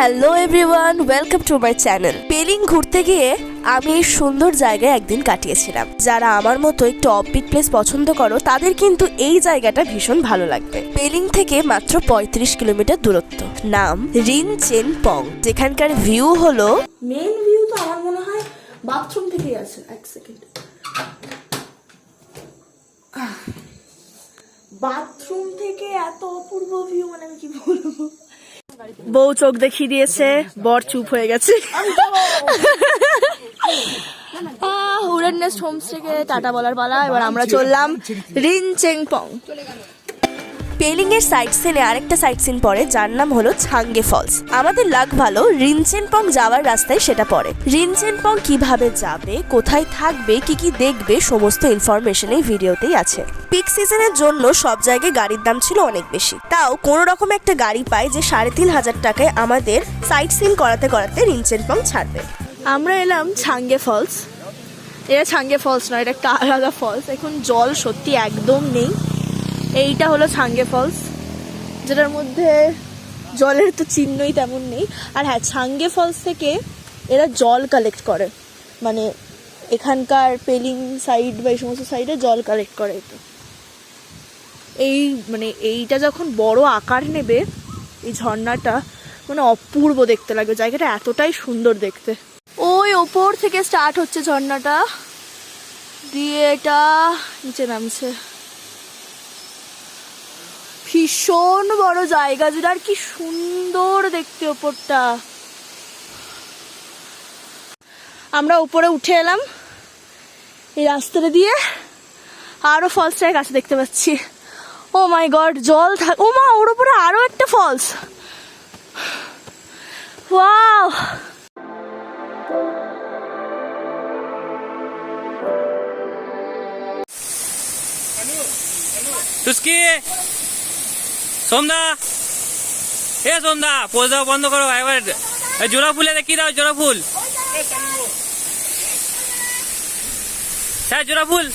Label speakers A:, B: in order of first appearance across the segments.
A: Hello everyone welcome to my channel Pelling ঘুরতে গিয়ে আমি এই সুন্দর জায়গায় একদিন কাটিয়েছিলাম। যারা আমার মতো একটু অফবিট প্লেস পছন্দ করো, তাদের কিন্তু এই জায়গাটা ভীষণ ভালো লাগবে। পেলিং থেকে মাত্র পঁয়ত্রিশ কিলোমিটার দূরত্ব। নাম রিন চেন পং। যেখানকার ভিউ হলো
B: মেন ভিউ তো আমার মনে হয় বাথরুম থেকেই আছে, এক সেকেন্ড বাথরুম থেকে এত অপূর্ব ভিউ মানে আমি কি বলব?
A: বউ চোখ দেখিয়ে দিয়েছে, বর চুপ হয়ে গেছে।
B: টাটা বলার পালা, এবার আমরা চললাম রিন চেং পং
A: পেলিং এর সাইট সিনে আরেকটা সাইট সিন পড়ে, যার নাম হলো ছাঙ্গে ফলস আমাদের লাগ ভালো, রিনচেনপং যাওয়ার রাস্তায় সেটা পড়ে। রিনচেনপং কীভাবে যাবে, কোথায় থাকবে, কি কি দেখবে, সমস্ত ইনফরমেশন এই ভিডিওতেই আছে। পিক সিজনের জন্য সব জায়গায় গাড়ির দাম ছিল অনেক বেশি। তাও কোনো রকম একটা গাড়ি পাই যে সাড়ে তিন হাজার টাকায় আমাদের সাইট সিন করাতে করাতে রিনচেনপং ছাড়বে।
B: আমরা এলাম ছাঙ্গে ফলস এটা ছাঙ্গে ফলস নয়, এটা একটা আলাদা ফলস এখন জল সত্যি একদম নেই। এইটা হলো ছাঙ্গে ফলস, যেটার মধ্যে জলের তো চিহ্নই তেমন নেই। আর হ্যাঁ ছাঙ্গে ফলস থেকে এরা জল কালেক্ট করে। মানে এখানকার পেলিং সাইড বা এই সমস্ত সাইডে জল কালেক্ট করে তো। এই মানে এইটা যখন বড় আকার নেবে, এই ঝর্ণাটা মানে অপূর্ব দেখতে লাগবে। জায়গাটা এতটাই সুন্দর দেখতে। ওই ওপর থেকে স্টার্ট হচ্ছে ঝর্ণাটা। দিয়ে এটা নিচে নামছে। ভীষণ বড় জায়গা জুড়ে, আর কি সুন্দর দেখতে ওপরটা। আমরা উপরে উঠে এলাম, এই রাস্তাটা দিয়ে আরও ফলসটার কাছে দেখতে পাচ্ছি। ও মাই গড জল থাক ও মা, ওর উপরে আরও একটা ফলস ওয়াও
C: টুস্কি সন্ধ্যা। এ সন্ধ্যা পোজ দেওয়া বন্ধ করো একবার জোড়া ফুলে দেখি দাও জোড়া ফুল? স্যার জোড়া ফুল।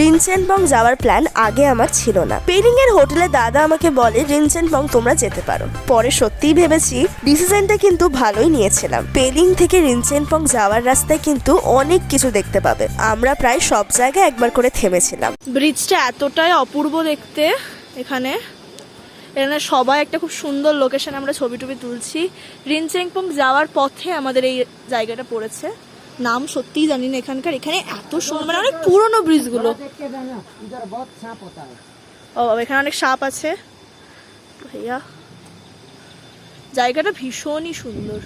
A: রিনচেনবং যাওয়ার প্ল্যান আগে আমার ছিল না। পেরিং এর হোটেলে দাদা আমাকে বলে, রিনচেনবং, তোমরা যেতে পারো। পরে সত্যিই ভেবেছি, ডিসিশনটা কিন্তু ভালোই নিয়েছিলাম। পেলিং থেকে রিনচেনপং যাওয়ার রাস্তায় কিন্তু অনেক কিছু দেখতে পাবে। আমরা প্রায় সব জায়গায় একবার করে থেমেছিলাম।
B: ব্রিজটা এতটাই অপূর্ব দেখতে এখানে। এখানে সবাই একটা খুব সুন্দর লোকেশন আমরা ছবি টবি তুলছি। রিনচেংপং যাওয়ার পথে আমাদের এই জায়গাটা পড়েছে। নাম সত্যিই জানি না এখানকার। এখানে এত সুন্দর মানে অনেক পুরনো ব্রিজগুলো। ও এখানে অনেক সাপ আছে। ভাইয়া, জায়গাটা ভীষণই সুন্দর।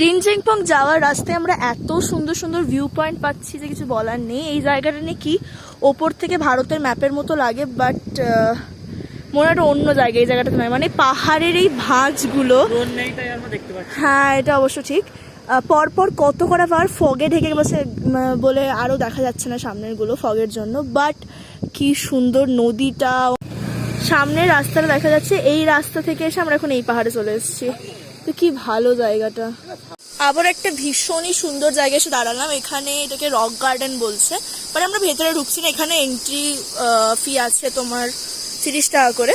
B: রিনচেংপং যাওয়ার রাস্তায় আমরা এত সুন্দর সুন্দর ভিউ পয়েন্ট পাচ্ছি যে কিছু বলার নেই। এই জায়গাটা নিয়ে কি ওপর থেকে ভারতের ম্যাপের মতো লাগে বাট মনে হয় একটা অন্য জায়গা এই জায়গাটাতে নয়। মানে পাহাড়ের এই ভাঁজগুলো হ্যাঁ এটা অবশ্য ঠিক। পরপর কত করা পাহাড় ফগে ঢেকে উম, বলে আরও দেখা যাচ্ছে না সামনেরগুলো ফগের জন্য। বাট কি সুন্দর নদীটা। সামনের রাস্তাটা দেখা যাচ্ছে এই রাস্তা থেকে এসে আমরা এখন এই পাহাড়ে চলে এসেছি। তো কি ভালো জায়গাটা। আবার একটা ভীষণই সুন্দর জায়গায় এসে দাঁড়ালাম। এখানে এটাকে রক গার্ডেন বলছে। বাট আমরা ভেতরে ঢুকছি না এখানে এন্ট্রি ফি আছে তোমার তিরিশ টাকা করে।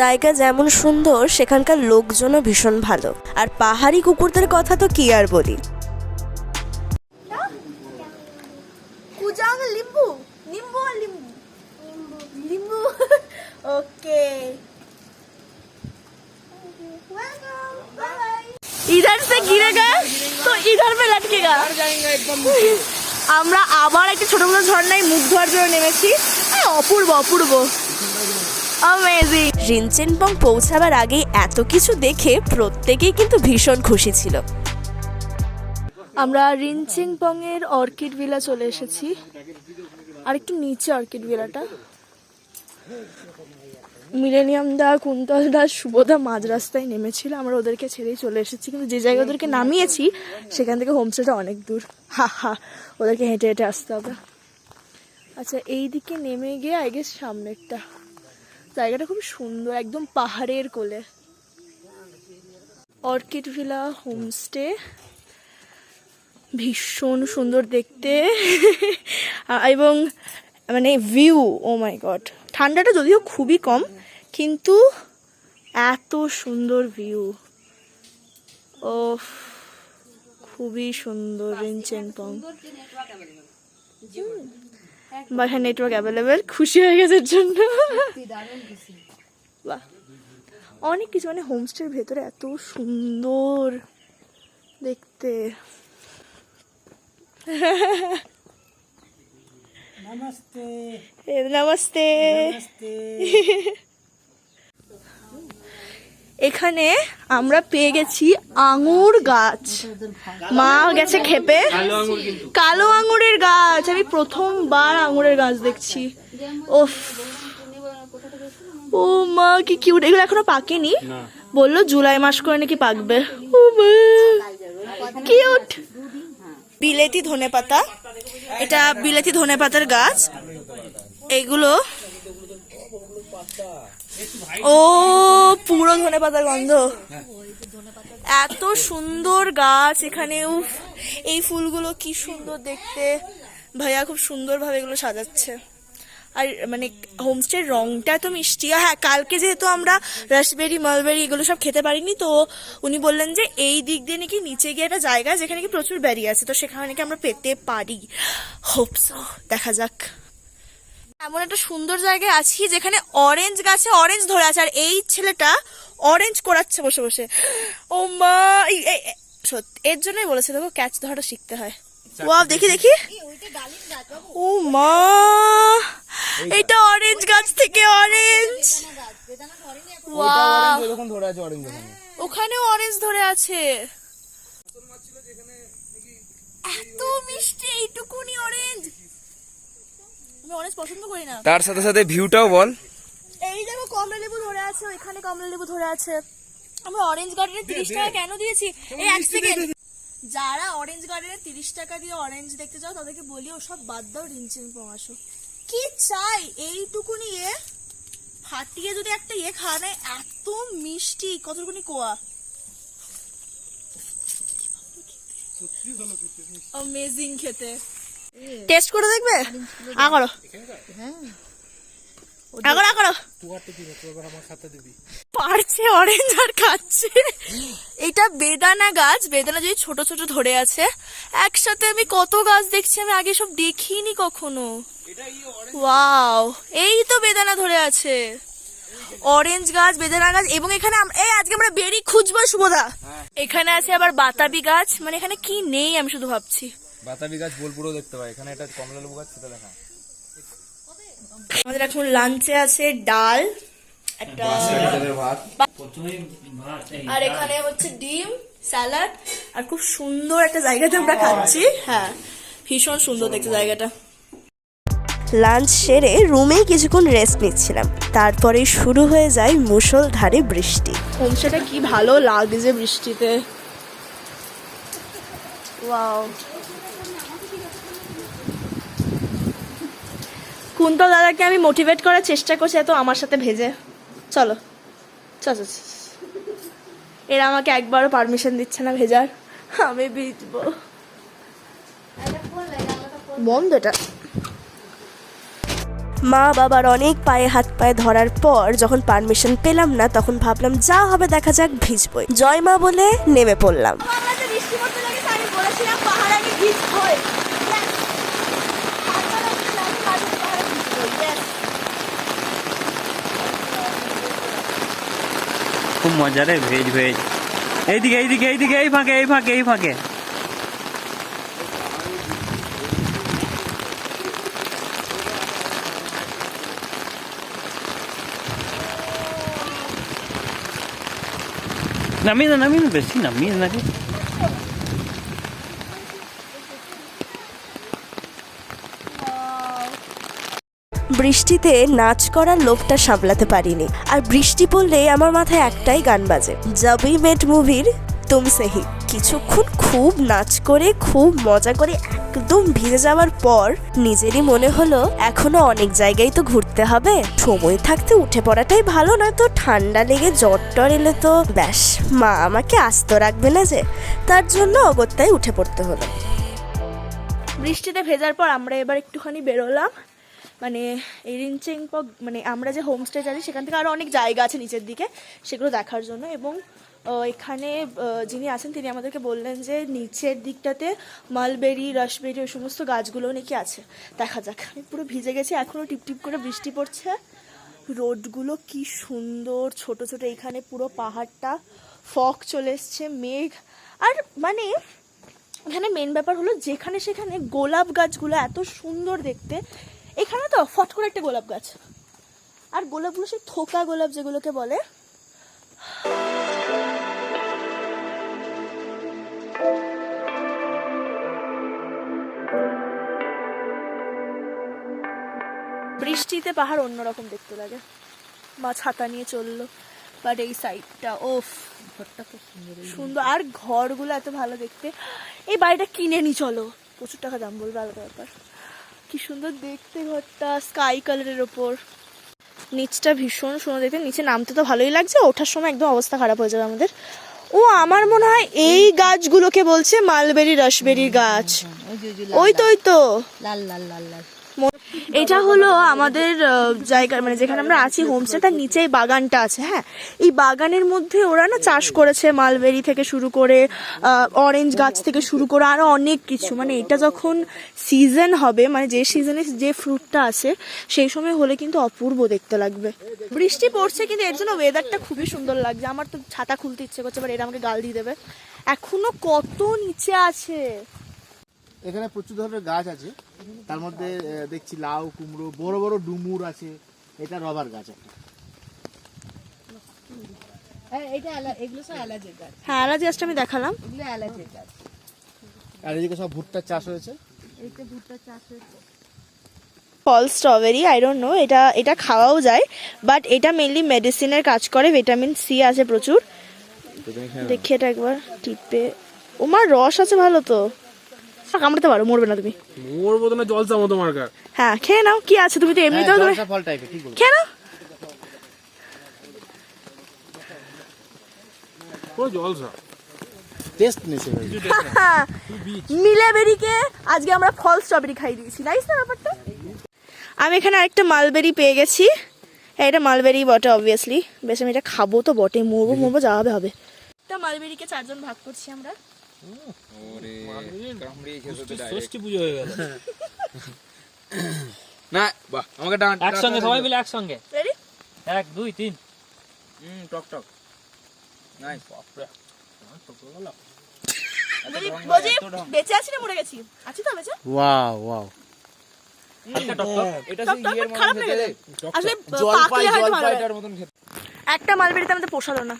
A: জায়গা যেমন সুন্দর, সেখানকার লোকজনও ভীষণ ভালো। আর পাহাড়ি কুকুরদের কথা তো কি আর বলি?
B: আমরা আবার একটা ছোট ছোট ঝর্ণায় মুখ ধোয়ার জন্য নেমেছি। অপূর্ব অপূর্ব। অ্যামেজিং
A: রিনচেনপং পৌঁছাবার আগে এত কিছু দেখে প্রত্যেকেই কিন্তু ভীষণ খুশি ছিল।
B: আমরা রিনচিংপং এর অর্কিড ভিলা চলে এসেছি। আর একটু নিচে অর্কিড ভিলাটা। মিলেনিয়াম দা, কুন্তল দা শুভদা মাঝ রাস্তায় নেমেছিল। আমরা ওদেরকে ছেড়েই চলে এসেছি, কিন্তু যে জায়গায় ওদেরকে নামিয়েছি, সেখান থেকে হোমস্টেটা অনেক দূর। হা হা, ওদেরকে হেঁটে হেঁটে আসতে হবে। আচ্ছা এই দিকে নেমে গিয়ে আই গেস সামনেরটা। জায়গাটা খুব সুন্দর, একদম পাহাড়ের কোলে। অর্কিড ভিলা হোমস্টে ভীষণ সুন্দর দেখতে। এবং মানে ভিউ ও মাই গড ঠান্ডাটা যদিও খুবই কম কিন্তু এত সুন্দর ভিউ ও খুবই সুন্দর রিনচেন পং বাসায় নেটওয়ার্ক অ্যাভেলেবেল খুশি হয়ে গেছে এর জন্য। বাহ অনেক কিছু মানে হোমস্টের ভেতরে এত সুন্দর দেখতে। এ, নমস্তে। এখানে আমরা পেয়ে গেছি আঙুর গাছ। মা গেছে খেপে।
C: কালো আঙুর
B: কালো আঙুরের গাছ। আমি প্রথমবার আঙুরের গাছ দেখছি। ওফ। ও মা কি কিউট এগুলো এখনও পাকেনি? বলল জুলাই মাস করে নাকি পাকবে। ও কিউট বিলেতি ধনেপাতা। এটা বিলেতি ধনেপাতার গাছ। এগুলো ও, পুরো ধনেপাতার গন্ধ। এত সুন্দর গাছ এখানে, উফ, এই ফুলগুলো কি সুন্দর দেখতে। ভাইয়া খুব সুন্দরভাবে এগুলো সাজাচ্ছে। আর মানে হোমস্টের রংটা তো মিষ্টি। হ্যাঁ কালকে যেহেতু আমরা রাসবেরি, মালবেরি এগুলো সব খেতে পারিনি, তো উনি বললেন যে এই দিক দিয়ে নাকি নিচে গিয়ে একটা জায়গা যেখানে কি প্রচুর বেরি আছে, তো সেখানে নাকি আমরা পেতে পারি। হোপসো দেখা যাক। এমন একটা সুন্দর জায়গায় আছি যেখানে অরেঞ্জ গাছে অরেঞ্জ ধরে আছে আর এই ছেলেটা অরেঞ্জ করাচ্ছে বসে বসে। ও মা সত্যি এর জন্যই বলেছে দেখো ক্যাচ ধরাটা শিখতে হয়। ওয়াও দেখি দেখি। ও মা এটা অরেঞ্জ গাছ থেকে অরেঞ্জ ওয়াও
D: এরকম ধরে আছে অরেঞ্জ
B: ওখানেও অরেঞ্জ ধরে আছে। এত মিষ্টি এইটুকুনি অরেঞ্জ আমি অরেঞ্জ পছন্দ করি না।
D: তার সাথে সাথে ভিউটাও বল।
B: এই দেখো কমলা লেবু ধরে আছে ওইখানে কমলা লেবু ধরে আছে। আমরা অরেঞ্জ গার্ডেনে তিরিশ টাকা কেন দিয়েছি? এই এক সেকেন্ড যারা অরেঞ্জ গার্ডেনে তিরিশ টাকা দিয়ে অরেঞ্জ দেখতে চাও তাদেরকে বলি ওসব বাদ দাও রিনচিন কি চাই? এইটুকুনি ইয়ে ফাটিয়ে যদি একটা ইয়ে খাওয়া নেয় এত মিষ্টি কতটুকুনি কোয়া? অমেজিং খেতে। টেস্ট করে দেখবে? আ করো। আ করো আ করো। পারছে অরেঞ্জ আর খাচ্ছে। এটা বেদানা গাছ। বেদানা যদি ছোট ছোট ধরে আছে একসাথে আমি কত গাছ দেখছি আমি আগে সব দেখিনি কখনো। ওয়াও এই তো বেদানা ধরে আছে। অরেঞ্জ গাছ বেদানা গাছ এবং এখানে এই আজকে আমরা বেরি খুঁজবো শুভদা এখানে আছে আবার বাতাবি গাছ। মানে এখানে কি নেই আমি শুধু ভাবছি।
D: বাতাবি গাছ বোলপুরও দেখতে পাই। এখানে একটা কমলা লেবু গাছ সেটা দেখা
B: আমাদের এখন লাঞ্চে আছে ডাল একটা আর এখানে হচ্ছে ডিম স্যালাড আর খুব সুন্দর একটা জায়গাতে আমরা খাচ্ছি। হ্যাঁ ভীষণ সুন্দর দেখতে জায়গাটা।
A: লাঞ্চ সেরে রুমেই কিছুক্ষণ রেস্ট নিচ্ছিলাম। তারপরেই শুরু হয়ে যায় মুষলধারে বৃষ্টি।
B: হোমস্টেটা কি ভালো লাগছে বৃষ্টিতে। ওয়াও কুন্তল দাদাকে আমি মোটিভেট করার চেষ্টা করছি, এত আমার সাথে ভেজে। চলো। চলো। এরা আমাকে একবারও পারমিশন দিচ্ছে না ভেজার। আমি ভিজবো। বন্ধ এটা।
A: মা বাবার অনেক পায়ে হাত পায়ে ধরার পর যখন পারমিশন পেলাম না, তখন ভাবলাম, যা হবে দেখা যাক, ভিজবই। জয় মা বলে নেমে পড়লাম।
B: পাহাড় আগে Yes! তারপর আমি জানি আজকে পাহাড়ে ভিজবো। Yes!
C: খুব মজা রে ভেজ ভেজ। এইদিকে এইদিকে এইদিকে, এই ফাঁকে এই ফাঁকে এই ফাঁকে। নামিয়ে না নামিয়ে না বেশি নামিয়ে না রে
A: বৃষ্টিতে নাচ করার লোকটা সামলাতে পারিনি। আর বৃষ্টি পড়লে আমার মাথায় একটাই গান বাজে। জবি মেট মুভির তুম সেহি। কিছুক্ষণ খুব নাচ করে, খুব মজা করে একদম ভিজে যাওয়ার পর নিজেরই মনে হলো, এখনও অনেক জায়গায় তো ঘুরতে হবে। সময় থাকতে উঠে পড়াটাই ভালো না তো ঠান্ডা লেগে জ্বর টর এলে তো ব্যাস, মা আমাকে আস্ত রাখবে না যে, তার জন্য অগত্যায় উঠে পড়তে হলো।
B: বৃষ্টিতে ভেজার পর আমরা এবার একটুখানি বেরোলাম। মানে এই রিনচেংপক মানে আমরা যে হোমস্টে যাচ্ছি, সেখান থেকে আরও অনেক জায়গা আছে নিচের দিকে সেগুলো দেখার জন্য। এবং এখানে যিনি আছেন, তিনি আমাদেরকে বললেন যে নিচের দিকটাতে মালবেরি রাসবেরি ওই সমস্ত গাছগুলো নাকি আছে। দেখা যাক। আমি পুরো ভিজে গেছি এখনও টিপটিপ করে বৃষ্টি পড়ছে। রোডগুলো কি সুন্দর, ছোট ছোট, এখানে পুরো পাহাড়টা, ফক চলে এসছে, মেঘ। আর মানে এখানে মেন ব্যাপার হলো যেখানে সেখানে গোলাপ গাছগুলো এত সুন্দর দেখতে এখানে তো ফট করে একটা গোলাপ গাছ। আর গোলাপগুলো সেই থোকা গোলাপ যেগুলোকে বলে। বৃষ্টিতে পাহাড় অন্যরকম দেখতে লাগে। মা ছাতা নিয়ে চলল বাট এই সাইডটা ওফ, ঘরটা খুব সুন্দর। আর ঘরগুলো এত ভালো দেখতে। এই বাড়িটা কিনে নি চলো। প্রচুর টাকা দাম বলবে, আলাদা ব্যাপার। কি সুন্দর দেখতে ঘরটা স্কাই কালারের ওপর নিচটা ভীষণ সুন্দর দেখতে নিচে নামতে তো ভালোই লাগছে ওঠার সময় একদম অবস্থা খারাপ হয়ে যাবে আমাদের ও আমার মনে হয় এই গাছগুলোকে বলছে মালবেরি রসবেরির গাছ ওই তো ওই তো
E: লাল লাল লাল লাল
B: এটা হলো আমাদের জায়গা মানে যেখানে আমরা আছি হোমস্টে তার নিচে এই বাগানটা আছে হ্যাঁ? এই বাগানের মধ্যে ওরা না চাষ করেছে মালবেরি থেকে শুরু করে অরেঞ্জ গাছ থেকে শুরু করে আরও অনেক কিছু। মানে এটা যখন সিজন হবে মানে যে সিজনে যে ফ্রুটটা আছে, সেই সময় হলে কিন্তু অপূর্ব দেখতে লাগবে। বৃষ্টি পড়ছে কিন্তু এর জন্য ওয়েদারটা খুবই সুন্দর লাগছে। আমার তো ছাতা খুলতে ইচ্ছে করছে বাট এটা আমাকে গাল দিয়ে দেবে। এখনও কত নিচে আছে?
F: এখানে প্রচুর ধরনের গাছ আছে। তার মধ্যে দেখছি লাউ কুমড়ো বড় বড় ডুমুর আছে। এটা রবার গাছ একটা।
E: হ্যাঁ এটা এলা- এগুলো সব এলাচের গাছ।
B: হ্যাঁ আলাজি গাছটা আমি দেখালাম।
E: এগুলো এলাচের গাছ।
F: আর এদিকে সব ভুট্টার চাষ হয়েছে।
B: ফল স্ট্রবেরি আই ডোন্ট নো এটা এটা খাওয়াও যায় বাট এটা মেনলি মেডিসিনের কাজ করে ভিটামিন সি আছে প্রচুর। দেখি। এটা একবার টিপে। ওমার রস আছে ভালো তো। কামড়াতে পারো মরবে না তুমি।
G: মোর বোতলে জল চামো তোমার কার।
B: হ্যাঁ খেয়ে নাও কি আছে তুমি তো এমনিতেও তুমি
F: ফল টাইপের ঠিক বলছো?
B: খেয়ে নাও।
G: জলসা
F: টেস্ট
B: মিলে বেরিকে আজকে আমরা ফল স্ট্রবেরি খাই দিয়েছি নাইস না ব্যাপারটা? আমি এখানে আরেকটা মালবেরি পেয়ে গেছি। হ্যাঁ, এটা মালবেরি বটে অবভিয়াসলি বেশ আমি এটা খাব তো বটে মরবো মরবো যা হবে হবে। একটা মালবেরিকে চারজন ভাগ করছি আমরা।
G: ষষ্ঠী পুজো হয়ে গেল।
D: না বাহ আমাকে ডান
C: একসঙ্গে সবাই মিলে একসঙ্গে।
B: রেডি
C: এক দুই তিন।
D: হুম টক টক। নাই
B: বলছি বেঁচে আছি না মরে গেছি? আছি তো বেঁচে?
F: ওয়াও ওয়াও
D: এটা
B: টক টক but খারাপ লেগে যায়। আসলে পাকলে হয়তো ভালো লাগে।
D: এটার মতন খেতে।
B: একটা মালবেরিতে আমাদের পোষালো না।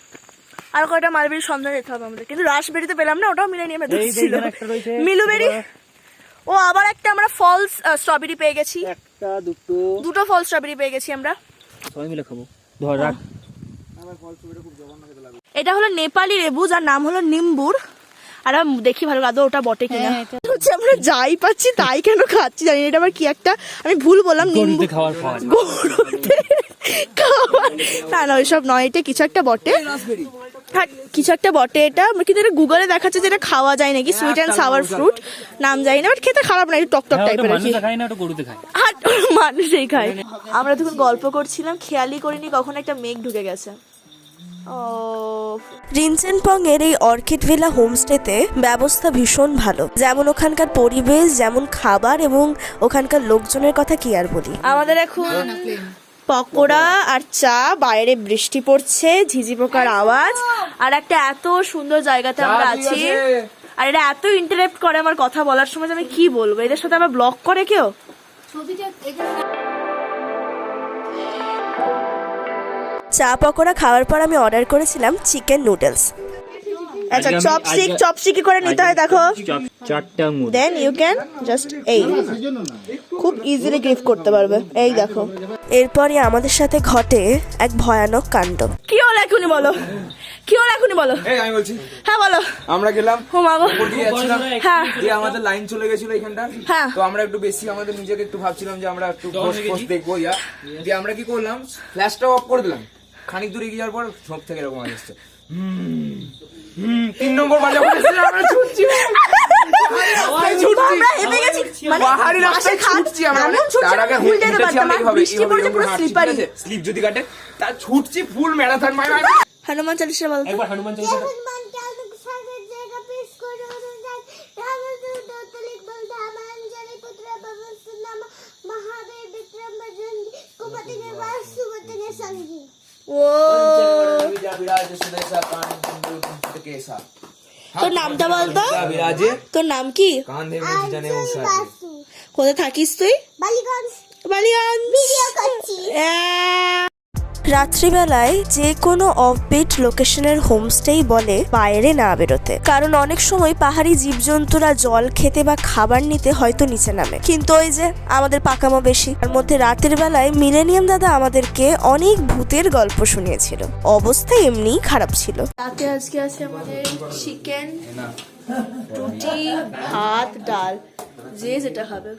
B: আর কয়টা মালবেরির সন্ধান যেতে হবে আমাদের। কিন্তু রাসবেরিতে পেলাম না ওটাও মিলে নিয়ে ছিল। মিলুবেরি। ও আবার একটা আমরা ফলস স্ট্রবেরি পেয়ে গেছি।
C: একটা দুটো।
B: দুটো ফল স্ট্রবেরি পেয়ে গেছি আমরা।
C: সবাই মিলে খাব। ধর রাখ।
B: এটা হলো নেপালি লেবু যার নাম হলো নিম্বুর। আর দেখি ভালো আদৌ ওটা বটে কিনা। হচ্ছে আমরা যাই পাচ্ছি তাই কেন খাচ্ছি জানি না, এটা আবার কি একটা আমি ভুল বললাম নিম্বু
C: খাওয়ার
B: খাওয়ার না না ওইসব নয় এটা কিছু একটা বটে। হ্যাঁ কিছু একটা বটে এটা। কিন্তু এটা গুগলে দেখাচ্ছে যে এটা খাওয়া যায় নাকি সুইট অ্যান্ড সাওয়ার ফ্রুট নাম জানি না বাট খেতে খারাপ না একটু টক টক টাইপের আর কি। আর মানুষই খায়। আমরা তখন গল্প করছিলাম খেয়ালই করিনি কখন একটা মেঘ ঢুকে গেছে। ও।
A: রিনচেনপং এর এই অর্কিড ভিলা হোমস্টেতে ব্যবস্থা ভীষণ ভালো। যেমন ওখানকার পরিবেশ যেমন খাবার এবং ওখানকার লোকজনের কথা কি আর বলি?
B: আমাদের এখন পকোড়া আর চা বাইরে বৃষ্টি পড়ছে ঝিঝি পোকার আওয়াজ। আর একটা এত সুন্দর জায়গাতে আমরা আছি। আর এটা এত ইন্টারেক্ট করে আমার কথা বলার সময় যে আমি কি বলব? এদের সাথে আবার ব্লক করে কেউ?
A: চা পকোড়া খাওয়ার পর আমি অর্ডার করেছিলাম চিকেন নুডলস
B: আচ্ছা চপস্টিক চপস্টিক করে নিতে হয় দেখো?
C: চারটা mood.
B: Then you can just এই। খুব ইজিলি গিফট করতে পারবে। এই দেখো।
A: এরপরই আমাদের সাথে ঘটে এক ভয়ানক কাণ্ড।
B: কি হলো এখনই বলো? কি হলো এখনই বলো?
H: এই আমি বলছি।
B: হ্যাঁ বলো।
H: আমরা গেলাম
B: ও মা গো
H: উপর দিয়ে যাচ্ছিলাম।
B: হ্যাঁ
H: দিয়ে আমাদের লাইন চলে গেছিল এখানটা।
B: হ্যাঁ।
H: তো আমরা একটু বেশি আমাদের নিজেকে একটু ভাবছিলাম যে আমরা একটু পোস্ট পোস্ট দেখব ইয়া। দিয়ে আমরা কি করলাম ফ্ল্যাশটা অফ করে দিলাম। খানিক দূরে গিয়ে যাওয়ার পর ঝোঁক থেকে এরকম আসছে। হুম, হুম, তিন নম্বর বাজা আমরা ছুটছি।
B: আমরা হেঁটে মানে
H: পাহাড়ি রাস্তায় ছুটছি আমরা।
B: এমন ছুটছি
H: তার আগে
B: আমরা উল্টে যেতে পারতাম। বৃষ্টি পড়েছে পুরো স্লিপারি
H: স্লিপ যদি কাটে তা ছুটছি ফুল ম্যারাথন মাই মাই
B: হনুমান চালিশা বল।
G: একবার হনুমান চল্লিশা
I: হনুমান
B: তোর নামটা বলতো তোর নাম কি? কোথায় থাকিস তুই?
I: বালিগঞ্জ।
B: বালিগঞ্জ।
A: রাত্রিবেলায় যে কোনো অফবিট লোকেশনের হোমস্টেই বলে বাইরে না বেরোতে। কারণ অনেক সময় পাহাড়ি জীবজন্তুরা জল খেতে বা খাবার নিতে হয়তো নিচে নামে। কিন্তু ওই যে আমাদের পাকামো বেশি। তার মধ্যে রাতের বেলায় মিলেনিয়াম দাদা আমাদেরকে অনেক ভূতের গল্প শুনিয়েছিল। অবস্থা এমনিই খারাপ ছিল।
B: রাতে আজকে আছে আমাদের চিকেন রুটি, ভাত, ডাল। যে যেটা খাবে।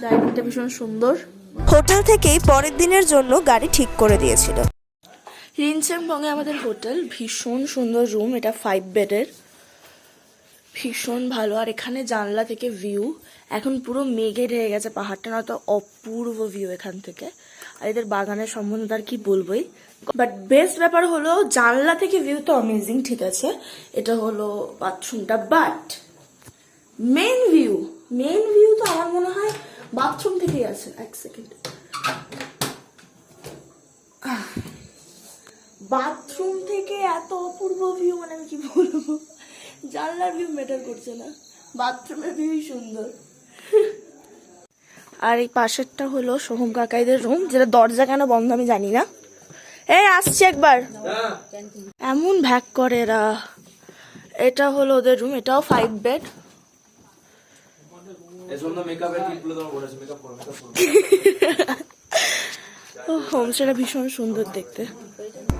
B: ডাইনিংটা ভীষণ সুন্দর।
A: হোটেল থেকেই পরের দিনের জন্য গাড়ি ঠিক করে দিয়েছিল।
B: রিনচেমবঙ্গে আমাদের হোটেল, ভীষণ সুন্দর রুম, এটা ফাইভ বেডের। ভীষণ ভালো, আর এখানে জানলা থেকে ভিউ এখন পুরো মেঘে ঢেকে গেছে পাহাড়টা না তো অপূর্ব ভিউ এখান থেকে। আর এদের বাগানের সম্বন্ধে আর কি বলবোই? বাট বেস্ট ব্যাপার হলো, জানলা থেকে ভিউ তো অ্যামেজিং ঠিক আছে? এটা হলো বাথরুমটা but main view main view তো আমার মনে হয় বাথরুম থেকেই আছে এক সেকেন্ড বাথরুম থেকে এত অপূর্ব ভিউ মানে আমি কি বলব? জানলার ভিউ ম্যাটার করছে না। বাথরুমের ভিউই সুন্দর। আর এই পাশেরটা হলো সোহম কাকাইদের রুম যেটা দরজা কেন বন্ধ আমি জানি না। এই আসছি একবার। এমন ভ্যাক করে এরা। এটা হলো ওদের রুম এটাও ফাইভ বেড
H: এজন্য মেকআপের কিটগুলো তোমার বলেছে মেকআপ করো মেকআপ করো
B: হোমস্টেটা ভীষণ সুন্দর দেখতে।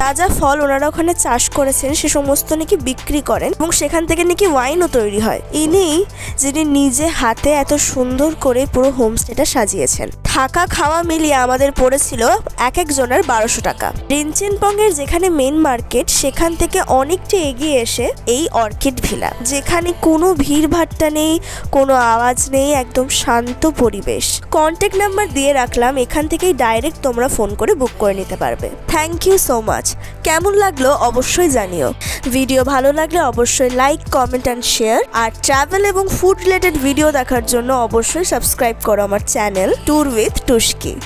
A: যা যা ফল ওনারা ওখানে চাষ করেছেন সে সমস্ত নাকি বিক্রি করেন এবং সেখান থেকে নাকি ওয়াইনও তৈরি হয়। ইনি যিনি নিজে হাতে এত সুন্দর করে পুরো হোমস্টেটা সাজিয়েছেন। থাকা খাওয়া মিলিয়ে আমাদের পড়েছিল এক একজনের বারোশো টাকা। রিনচেনপংয়ের যেখানে মেন মার্কেট সেখান থেকে অনেকটা এগিয়ে এসে এই অর্কিড ভিলা, যেখানে কোনো ভিড় ভাট্টা নেই, কোনো আওয়াজ নেই, একদম শান্ত পরিবেশ। কন্ট্যাক্ট নাম্বার দিয়ে রাখলাম, এখান থেকেই ডাইরেক্ট তোমরা ফোন করে বুক করে নিতে পারবে। থ্যাংক ইউ সো মাচ কেমন লাগল অবশ্যই জানিও। ভিডিও ভালো লাগলে অবশ্যই লাইক কমেন্ট অ্যান্ড শেয়ার আর ট্রাভেল এবং ফুড রিলেটেড ভিডিও দেখার জন্য অবশ্যই সাবস্ক্রাইব করো আমার চ্যানেল ট্যুর উইথ птушки.